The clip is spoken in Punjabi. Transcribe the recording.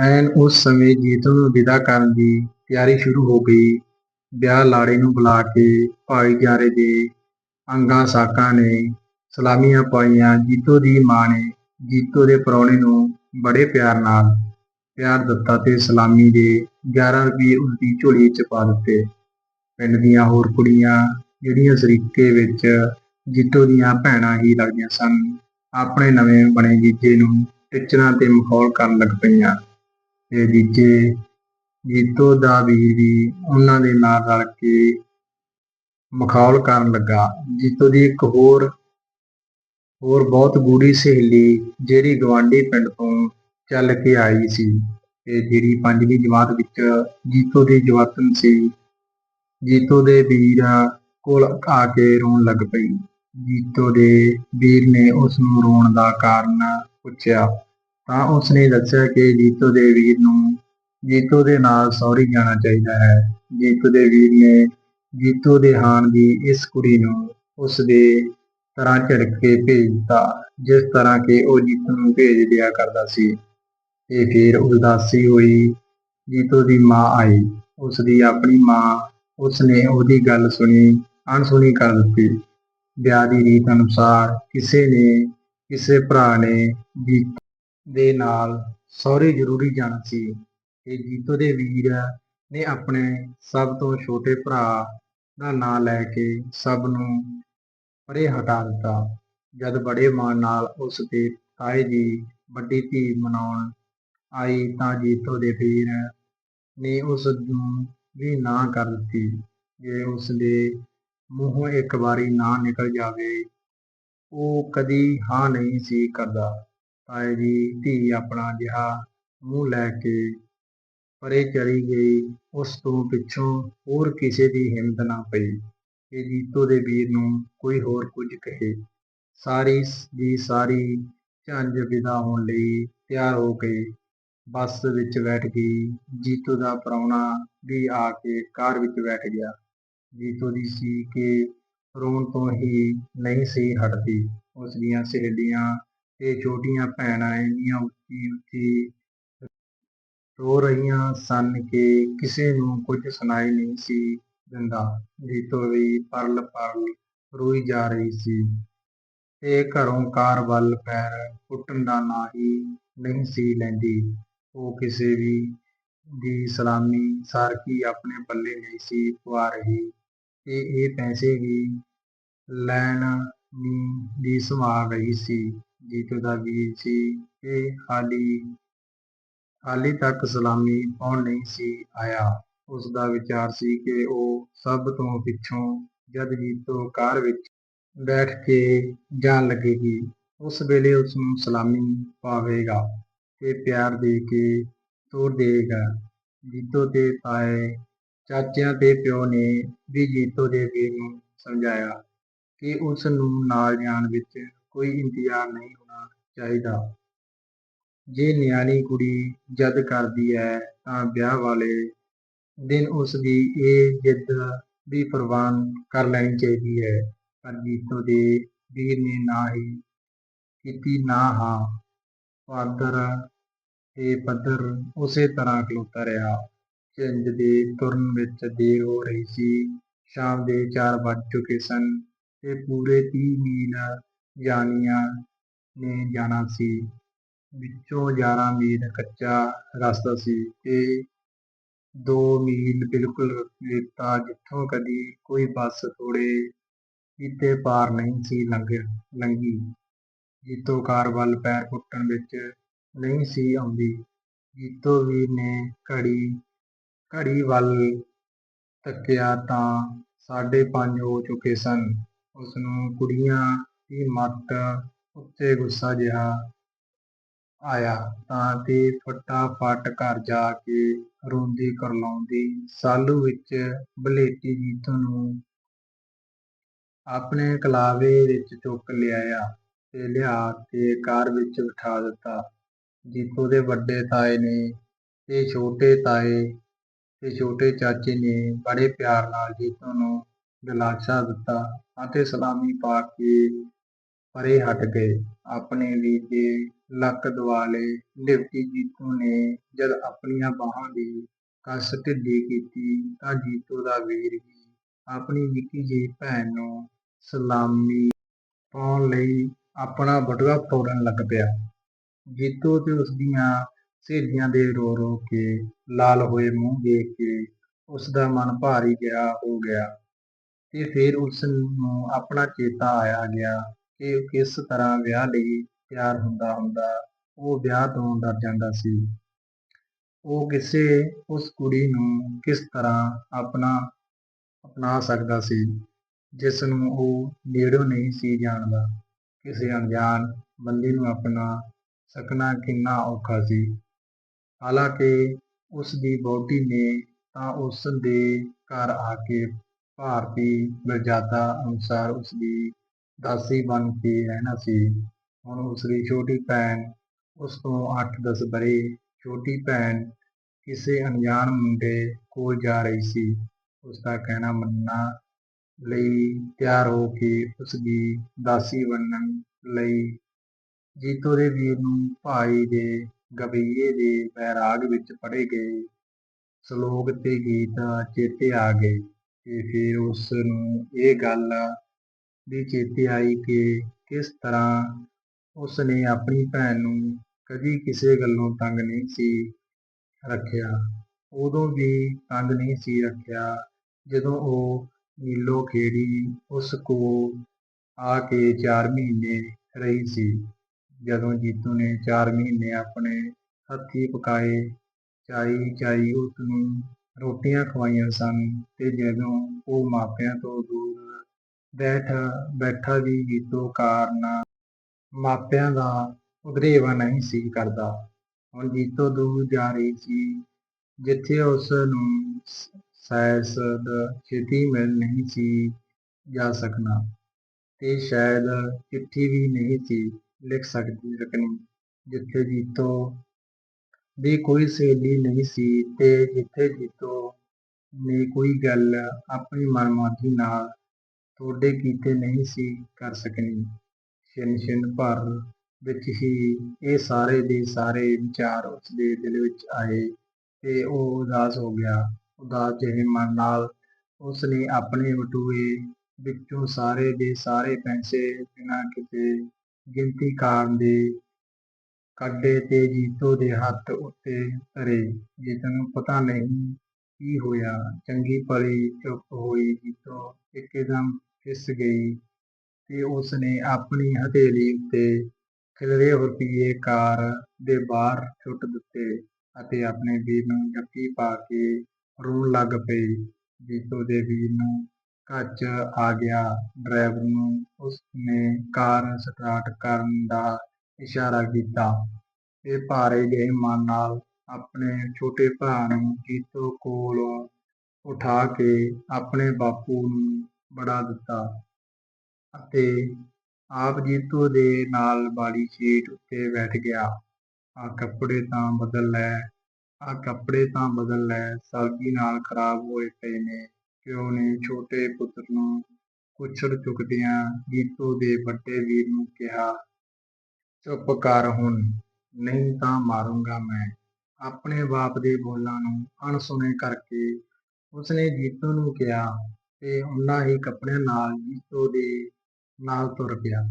ਐਨ ਉਸ ਸਮੇਂ ਜੀਤੋ ਨੂੰ ਵਿਦਾ ਕਰਨ ਦੀ ਤਿਆਰੀ ਸ਼ੁਰੂ ਹੋ ਗਈ। ਵਿਆਹ ਲਾੜੇ ਨੂੰ ਬੁਲਾ ਕੇ ਭਾਈਚਾਰੇ ਦੇ ਅੰਗਾਂ ਸਾਕਾਂ ਨੇ ਸਲਾਮੀਆਂ ਪਾਈਆਂ। ਜੀਤੋ ਦੀ ਮਾਂ ਨੇ ਜੀਤੋ ਦੇ ਪ੍ਰਾਹੁਣੇ ਨੂੰ ਬੜੇ ਪਿਆਰ ਨਾਲ ਪਿਆਰ ਦਿੱਤਾ ਤੇ ਸਲਾਮੀ ਦੇ ਗਿਆਰਾਂ ਰੁਪਏ ਉਲਟੀ ਝੋਲੀ 'ਚ ਪਾ ਦਿੱਤੇ। ਪਿੰਡ ਦੀਆਂ ਹੋਰ ਕੁੜੀਆਂ ਜਿਹੜੀਆਂ ਸਰੀਕੇ ਵਿੱਚ ਜੀਤੋ ਦੀਆਂ ਭੈਣਾਂ ਹੀ ਲੱਗਦੀਆਂ ਸਨ, ਆਪਣੇ ਨਵੇਂ ਬਣੇ ਜੀਜੇ ਨੂੰ ਟਿੱਚਰਾਂ ਤੇ ਮਖੌਲ ਕਰਨ ਲੱਗ ਪਈਆਂ ਤੇ ਜੀਜੇ ਜੀਤੋ ਦਾ ਵੀਰ ਵੀ ਉਹਨਾਂ ਦੇ ਨਾਲ ਰਲ ਕੇ ਮਖੌਲ ਕਰਨ ਲੱਗਾ। ਜੀਤੋ ਦੀ ਇੱਕ ਹੋਰ ਹੋਰ ਬਹੁਤ ਗੂੜ੍ਹੀ ਸਹੇਲੀ ਜਿਹੜੀ ਗਵਾਂਢੀ ਪਿੰਡ ਤੋਂ ਚੱਲ ਕੇ ਆਈ ਸੀ ਤੇ ਜਿਹੜੀ ਪੰਜਵੀਂ ਜਮਾਤ ਵਿੱਚ ਜੀਤੋ ਦੀ ਜਮਾਤਣ ਸੀ, ਜੀਤੋ ਦੇ ਵੀਰ ਕੋਲ ਆ ਕੇ ਰੋਣ ਲੱਗ ਪਈ। ਜੀਤੋ ਦੇ ਵੀਰ ਨੇ ਉਸਨੂੰ ਰੋਣ ਦਾ ਕਾਰਨ ਪੁੱਛਿਆ ਤਾਂ ਉਸਨੇ ਦੱਸਿਆ ਕਿ ਜੀਤੋ ਦੇ ਵੀਰ ਨੂੰ ਜੀਤੋ ਦੇ ਨਾਲ ਸਹੁਰੀਂ ਜਾਣਾ ਚਾਹੀਦਾ ਹੈ। ਜੀਤੋ ਦੇ ਵੀਰ ਨੇ ਜੀਤੋ ਦੇ ਹਾਣ ਦੀ ਇਸ ਕੁੜੀ ਨੂੰ ਉਸਦੇ ਤਰ੍ਹਾਂ ਝਿੜਕ ਕੇ ਭੇਜ ਦਿੱਤਾ, ਜਿਸ ਤਰ੍ਹਾਂ ਕਿ ਉਹ ਜੀਤੋ ਨੂੰ ਭੇਜ ਦਿਆ ਕਰਦਾ ਸੀ। ਤੇ ਫਿਰ ਉਦਾਸੀ ਹੋਈ ਜੀਤੋ ਦੀ ਮਾਂ ਆਈ। ਉਸਦੀ ਆਪਣੀ ਮਾਂ ਉਸਨੇ ਉਹਦੀ ਗੱਲ ਸੁਣੀ ਅਣਸੁਣੀ ਕਰ ਦਿੱਤੀ। ਵਿਆਹ ਦੀ ਰੀਤ ਅਨੁਸਾਰ ਕਿਸੇ ਨੇ ਕਿਸੇ ਭਰਾ ਨੇ ਦੇ ਨਾਲ ਸਹੁਰੇ ਜ਼ਰੂਰੀ ਜਾਣਾ ਸੀ ਤੇ ਜੀਤੋ ਦੇ ਵੀਰ ਨੇ ਆਪਣੇ ਸਭ ਤੋਂ ਛੋਟੇ ਭਰਾ ਦਾ ਨਾਂ ਲੈ ਕੇ ਸਭ ਨੂੰ ਪਰੇ ਹਟਾ ਦਿੱਤਾ। ਜਦ ਬੜੇ ਮਾਣ ਨਾਲ ਉਸ ਦੇ ਤਾਏ ਦੀ ਵੱਡੀ ਧੀ ਮਨਾਉਣ ਆਈ ਤਾਂ ਜੀਤੋ ਦੇ ਵੀਰ ਨੇ ਉਸ ਨੂੰ ਵੀ ਨਾ ਕਰ ਦਿੱਤੀ। ਜੇ ਉਸਦੇ ਮੂੰਹੋਂ ਇੱਕ ਵਾਰੀ ਨਾ ਨਿਕਲ ਜਾਵੇ, ਉਹ ਕਦੀ ਹਾਂ ਨਹੀਂ ਸੀ ਕਰਦਾ। ਤਾਏ ਦੀ ਧੀ ਆਪਣਾ ਜਿਹਾ ਮੂੰਹ ਲੈ ਕੇ ਪਰੇ ਚਲੀ ਗਈ। ਉਸ ਤੋਂ ਪਿੱਛੋਂ ਹੋਰ ਕਿਸੇ ਦੀ ਹਿੰਮਤ ਨਾ ਪਈ ਕਿ ਜੀਤੋ ਦੇ ਵੀਰ ਨੂੰ ਕੋਈ ਹੋਰ ਕੁਝ ਕਹੇ। ਸਾਰੀ ਦੀ ਸਾਰੀ ਝੰਜ ਵਿਦਾ ਹੋਣ ਲਈ ਤਿਆਰ ਹੋ ਕੇ ਬੱਸ ਵਿੱਚ ਬੈਠ ਗਈ। ਜੀਤੋ ਦਾ ਪ੍ਰਾਹੁਣਾ ਵੀ ਆ ਕੇ ਕਾਰ ਵਿੱਚ ਬੈਠ ਗਿਆ। ਜੀਤੋ ਦੀ ਸੀ ਕਿ ਰੋਣ ਤੋਂ ਹੀ ਨਹੀਂ ਸੀ ਹਟਦੀ। ਉਸ ਦੀਆਂ ਸਹੇਲੀਆਂ ਇਹ ਛੋਟੀਆਂ ਭੈਣਾਂ ਇੰਨੀਆਂ ਉੱਚੀ ਉੱਚੀ ਰੋ ਰਹੀਆਂ ਸਨ ਕਿ ਕਿਸੇ ਨੂੰ ਕੁਝ ਸੁਣਾਈ ਨਹੀਂ ਸੀ ਦਿੰਦਾ। ਜੀਤੋ ਵੀ ਪਰਲ ਪਰਲ ਰੋਈ ਜਾ ਰਹੀ ਸੀ ਤੇ ਘਰੋਂ ਕਾਰ ਵੱਲ ਪੈਰ ਪੁੱਟਣ ਦਾ ਨਾਂ ਹੀ ਨਹੀਂ ਸੀ ਲੈਂਦੀ। ਉਹ ਕਿਸੇ ਵੀ ਦੀ ਸਲਾਮੀ ਸਾਰਕੀ ਆਪਣੇ ਪੱਲੇ ਨਹੀਂ ਸੀ ਪਵਾ ਰਹੀ ਤੇ ਇਹ ਪੈਸੇ ਵੀ ਲੈਣ ਦੀ ਸੰਭਾਲ ਰਹੀ ਸੀ। ਜੀਤੋ ਦਾ ਵੀਰ ਸੀ ਕਿ ਹਾਲੀਂ ਤੱਕ ਸਲਾਮੀ ਪਾਉਣ ਨਹੀਂ ਸੀ ਆਇਆ। ਉਸਦਾ ਵਿਚਾਰ ਸੀ ਕਿ ਉਹ ਸਭ ਤੋਂ ਪਿੱਛੋਂ ਜਦ ਜੀਤੋ ਕਾਰ ਵਿੱਚ ਬੈਠ ਕੇ ਜਾਣ ਲੱਗੇਗੀ, ਉਸ ਵੇਲੇ ਉਸਨੂੰ ਸਲਾਮੀ ਪਾਵੇਗਾ ਤੇ ਪਿਆਰ ਦੇ ਕੇ ਤੋਰ ਦੇਵੇਗਾ। ਜੀਤੋ ਦੇ ਤਾਏ ਚਾਚਿਆਂ ਤੇ ਪਿਓ ਨੇ ਵੀ ਜੀਤੋ ਦੇ ਵੀਰ ਨੂੰ ਸਮਝਾਇਆ ਕਿ ਉਸ ਨੂੰ ਨਾਲ ਜਾਣ ਵਿੱਚ ਕੋਈ ਇੰਤਜ਼ਾਰ ਨਹੀਂ ਹੋਣਾ ਚਾਹੀਦਾ। ਜੇ ਨਿਆਣੀ ਕੁੜੀ ਜਦ ਕਰਦੀ ਹੈ ਤਾਂ ਵਿਆਹ ਵਾਲੇ ਦਿਨ ਉਸਦੀ ਇਹ ਜਿੱਦ ਵੀ ਪ੍ਰਵਾਨ ਕਰ ਲੈਣੀ ਚਾਹੀਦੀ ਹੈ। ਪਰ ਜੀਤੋ ਦੇ ਵੀਰ ਨੇ ਨਾ ਹੀ ਕੀਤੀ, ਨਾ ਹਾਂ। ਪਾਦਰ ਤੇ ਪੱਧਰ ਉਸੇ ਤਰ੍ਹਾਂ ਖਲੋਤਾ ਰਿਹਾ। ਝੰਜ ਦੇ ਤੁਰਨ ਵਿੱਚ ਦੇਰ ਹੋ ਰਹੀ ਸੀ। ਸ਼ਾਮ ਦੇ ਚਾਰ ਵੱਜ ਚੁੱਕੇ ਸਨ ਤੇ ਪੂਰੇ ਤੀਹ ਮੀਲ ਜਾਨੀਆਂ ਨੇ ਜਾਣਾ ਸੀ। ਵਿੱਚੋਂ ਗਿਆਰਾਂ ਮੀਲ ਕੱਚਾ ਰਸਤਾ ਸੀ ਤੇ ਦੋ ਮੀਲ ਬਿਲਕੁਲ ਰੇਤਾ, ਜਿੱਥੋਂ ਕਦੀ ਕੋਈ ਬੱਸ ਥੋੜੇ ਕੀਤੇ ਪਾਰ ਨਹੀਂ ਸੀ ਲੰਘੀ। ਜੀਤੋ ਕਾਰ ਵੱਲ ਪੈਰ ਪੁੱਟਣ ਵਿੱਚ ਨਹੀਂ ਸੀ ਆਉਂਦੀ। ਜੀਤੋ ਵੀਰ ਨੇ ਘੜੀ ਘੜੀ ਵੱਲ ਤੱਕਿਆ ਤਾਂ ਸਾਢੇ ਪੰਜ ਹੋ ਚੁੱਕੇ ਸਨ। ਉਸਨੂੰ ਕੁੜੀਆਂ ਦੀ ਮੱਤ ਉੱਤੇ ਗੁੱਸਾ ਜਿਹਾ ਆਇਆ ਤਾਂ ਤੇ ਫਟਾਫਟ ਘਰ ਜਾ ਕੇ ਰੋਂਦੀ ਕੁਰਲਾਉਂਦੀ, ਸਾਲੂ ਵਿੱਚ ਵਲ੍ਹੇਟੀ ਜੀਤੋ ਨੂੰ ਆਪਣੇ ਕਲਾਵੇ ਵਿੱਚ ਚੁੱਕ ਲਿਆਇਆ ਤੇ ਲਿਆ ਕੇ ਕਾਰ ਵਿੱਚ ਬਿਠਾ ਦਿੱਤਾ। ਜੀਤੋ ਦੇ ਵੱਡੇ ਤਾਏ ਨੇ ਤੇ ਛੋਟੇ ਤਾਏ ਤੇ ਛੋਟੇ ਚਾਚੇ ਨੇ ਬੜੇ ਪਿਆਰ ਨਾਲ ਜੀਤੋ ਨੂੰ ਦਿਲਾਸਾ ਦਿੱਤਾ ਅਤੇ ਸਲਾਮੀ ਪਾ ਕੇ ਪਰੇ ਹਟ ਗਏ। ਆਪਣੇ ਵੀਰ ਦੇ ਲੱਕ ਦੁਆਲੇ ਲਿਪਟੀ ਜੀਤੂ ਨੇ ਜਦ ਆਪਣੀਆਂ ਬਾਹਾਂ ਦੀ ਕਸ਼ ਢਿੱਲੀ ਕੀਤੀ ਤਾਂ ਜੀਤੋ ਦਾ ਵੀਰ ਵੀ ਆਪਣੀ ਨਿੱਕੀ ਜਿਹੀ ਭੈਣ ਨੂੰ ਸਲਾਮੀ ਪਾਉਣ ਲਈ ਆਪਣਾ ਬਟੂਆ ਤੋੜਨ ਲੱਗ ਪਿਆ। ਜੀਤੋ ਤੇ ਉਸਦੀਆਂ ਸਹੇਲੀਆਂ ਦੇ ਰੋ ਰੋ ਕੇ ਲਾਲ ਹੋਏ ਮੂੰਹ ਦੇਖ ਕੇ ਉਸਦਾ ਮਨ ਭਾਰੀ ਗਿਆ ਹੋ ਗਿਆ ਤੇ ਫਿਰ ਉਸ ਨੂੰ ਆਪਣਾ ਚੇਤਾ ਆਇਆ ਗਿਆ ਕਿ ਕਿਸ ਤਰ੍ਹਾਂ ਵਿਆਹ ਲਈ ਤਿਆਰ ਹੁੰਦਾ ਹੁੰਦਾ, ਉਹ ਵਿਆਹ ਤੋਂ ਡਰ ਜਾਂਦਾ ਸੀ। ਉਹ ਕਿਸੇ ਉਸ ਕੁੜੀ ਨੂੰ ਕਿਸ ਤਰ੍ਹਾਂ ਆਪਣਾ, ਅਪਣਾ ਸਕਦਾ ਸੀ ਜਿਸ ਨੂੰ ਉਹ ਨੇੜਿਓਂ ਨਹੀਂ ਸੀ ਜਾਣਦਾ। ਕਿਸੇ ਅਣਜਾਣ ਬੰਦੇ ਨੂੰ ਅਪਣਾ ਸਕਣਾ ਕਿੰਨਾ ਔਖਾ ਸੀ। ਹਾਲਾਂਕਿ ਉਸ ਦੀ ਵਹੁਟੀ ਨੇ ਤਾਂ ਉਸ ਦੇ ਘਰ ਆ ਕੇ ਭਾਰਤੀ ਮਰਜ਼ਾਦਾ ਅਨੁਸਾਰ ਉਸਦੀ ਦਾਸੀ ਬਣ ਕੇ ਰਹਿਣਾ ਸੀ। ਹੁਣ ਉਸਦੀ ਛੋਟੀ ਭੈਣ ਉਸ ਤੋਂ ਅੱਠ ਦਸ ਵਰ੍ਹੇ ਛੋਟੀ ਭੈਣ ਕਿਸੇ ਅਣਜਾਣ ਮੁੰਡੇ ਕੋਲ ਜਾ ਰਹੀ ਸੀ ਉਸਦਾ ਕਹਿਣਾ ਮੰਨਣਾ ਲਈ ਤਿਆਰ ਹੋ ਕੇ ਉਸਦੀ ਦਾਸੀ ਬਣਨ ਲਈ। ਜੀਤੋ ਦੇ ਵੀਰ ਨੂੰ ਭਾਈ ਦੇ ਗਵੱਈਏ ਦੇ ਬੈਰਾਗ ਵਿੱਚ ਪੜ੍ਹੇ ਗਏ ਸਲੋਕ ਤੇ ਗੀਤ ਚੇਤੇ ਆ ਗਏ ਤੇ ਫਿਰ ਉਸ ਨੂੰ ਇਹ ਗੱਲ ਵੀ ਚੇਤੇ ਆਈ ਕਿ ਕਿਸ ਤਰ੍ਹਾਂ ਉਸ ਨੇ ਆਪਣੀ ਭੈਣ ਨੂੰ ਕਦੀ ਕਿਸੇ ਗੱਲੋਂ ਤੰਗ ਨਹੀਂ ਸੀ ਰੱਖਿਆ ਉਦੋਂ ਵੀ ਤੰਗ ਨਹੀਂ ਸੀ ਰੱਖਿਆ, ਜਦੋਂ ਉਹ ਨੀਲੋਂ ਖੇੜੀ ਉਸ ਕੋਲ ਆ ਕੇ ਚਾਰ ਮਹੀਨੇ ਰਹੀ ਸੀ। ਜਦੋਂ ਜੀਤੂ ਨੇ ਚਾਰ ਮਹੀਨੇ ਆਪਣੇ ਹੱਥੀਂ ਪਕਾਏ ਚਾਈ ਚਾਈਂ ਉਸਨੂੰ ਰੋਟੀਆਂ ਖਵਾਈਆਂ ਸਨ ਤੇ ਜਦੋਂ ਉਹ ਮਾਪਿਆਂ ਤੋਂ ਦੂਰ ਬੈਠਾ ਵੀ ਜੀਤੋ ਕਾਰਨ ਮਾਪਿਆਂ ਦਾ ਉਦਰੇਵਾਂ ਨਹੀਂ ਸੀ ਕਰਦਾ। ਹੁਣ ਜੀਤੋ ਦੂਰ ਜਾ ਰਹੀ ਸੀ, ਜਿੱਥੇ ਉਸ ਨੂੰ ਸ਼ਾਇਦ ਛੇਤੀ ਮਿਲ ਨਹੀਂ ਸੀ ਜਾ ਸਕਣਾ ਤੇ ਸ਼ਾਇਦ ਚਿੱਠੀ ਵੀ ਨਹੀਂ ਸੀ ਲਿਖ ਸਕਣੀ ਜਿੱਥੇ ਜੀਤੋ ਦੀ ਕੋਈ ਸਹੇਲੀ ਨਹੀਂ ਸੀ ਤੇ ਜਿੱਥੇ ਜੀਤੋ ਨੇ ਕੋਈ ਗੱਲ ਆਪਣੀ ਮਨਮਰਜ਼ੀ ਨਾਲ ਤੁਹਾਡੇ ਕੀਤੇ ਨਹੀਂ ਸੀ ਕਰ ਸਕਣੀ। ਛਿਣ ਛਿਣ ਭਰ ਵਿੱਚ ਹੀ ਇਹ ਸਾਰੇ ਦੇ ਸਾਰੇ ਵਿਚਾਰ ਉਸਦੇ ਦਿਲ ਵਿੱਚ ਆਏ ਤੇ ਉਹ ਉਦਾਸ ਹੋ ਗਿਆ। ਉਦਾਸ ਜਿਹੇ ਮਨ ਨਾਲ ਉਸ ਨੇ ਆਪਣੇ ਬਟੂਏ ਵਿੱਚੋਂ ਸਾਰੇ ਦੇ ਸਾਰੇ ਪੈਸੇ ਬਿਨਾਂ ਕਿਸੇ ਗਿਣਤੀ ਕਾਰਨ ਦੇ ਕੱਢੇ ਤੇ ਜੀਤੋ ਦੇ ਹੱਥ ਉੱਤੇ ਧਰੇ। ਜੀਤੋ ਨੂੰ ਪਤਾ ਨਹੀਂ ਕੀ ਹੋਇਆ, ਚੰਗੀ ਭਲੀ ਚੁੱਪ ਹੋਈ ਜੀਤੋ ਇੱਕਦਮ ਫਿੱਸ ਗਈ ਤੇ ਉਸ ਨੇ ਆਪਣੀ ਹਥੇਲੀ ਉੱਤੇ ਖਿਲਰੇ ਰੁਪਈਏ ਕਾਰ ਦੇ ਬਾਹਰ ਸੁੱਟ ਦਿੱਤੇ ਅਤੇ ਆਪਣੇ ਵੀਰ ਨੂੰ ਜੱਫੀ ਪਾ ਕੇ ਰੋਣ ਲੱਗ ਪਈ। ਜੀਤੋ ਦੇ ਵੀਰ ਨੂੰ ਕੱਚ ਆ ਗਿਆ ਡਰਾਈਵਰ ਨੂੰ ਉਸ ਨੇ ਕਾਰ ਸਟਾਰਟ ਕਰਨ ਦਾ ਇਸ਼ਾਰਾ ਕੀਤਾ ਤੇ ਭਾਰੇ ਜਿਹੇ ਮਨ ਨਾਲ ਆਪਣੇ ਛੋਟੇ ਭਰਾ ਨੂੰ ਜੀਤੋ ਕੋਲੋਂ ਉਠਾ ਕੇ ਆਪਣੇ ਬਾਪੂ ਨੂੰ ਫੜਾ ਦਿੱਤਾ ਅਤੇ ਆਪ ਜੀਤੋ ਦੇ ਨਾਲ ਵਾਲੀ ਸੀਟ ਉੱਤੇ ਬੈਠ ਗਿਆ। ਆਹ ਕੱਪੜੇ ਤਾਂ ਬਦਲ ਲੈ, ਆਹ ਕੱਪੜੇ ਤਾਂ ਬਦਲ ਲੈ ਸਬਜ਼ੀ ਨਾਲ ਖਰਾਬ ਹੋਏ ਪਏ ਨੇ ਪਿਓ ਨੇ ਛੋਟੇ ਪੁੱਤਰ ਨੂੰ ਕੁੱਛੜ ਚੁੱਕਦਿਆਂ ਜੀਤੋ ਦੇ ਵੱਡੇ ਵੀਰ ਨੂੰ ਕਿਹਾ। ਚੁੱਪ ਕਰ ਹੁਣ, ਨਹੀਂ ਤਾਂ ਮਾਰੂੰਗਾ ਮੈਂ। ਆਪਣੇ ਬਾਪ ਦੇ ਬੋਲਾਂ ਨੂੰ ਅਣਸੁਣੇ ਕਰਕੇ ਉਸਨੇ ਜੀਤੋ ਨੂੰ ਕਿਹਾ ਤੇ ਉਨ੍ਹਾਂ ਹੀ ਕੱਪੜਿਆਂ ਨਾਲ ਜੀਤੋ ਦੇ ਨਾਲ ਤੁਰ ਪਿਆ।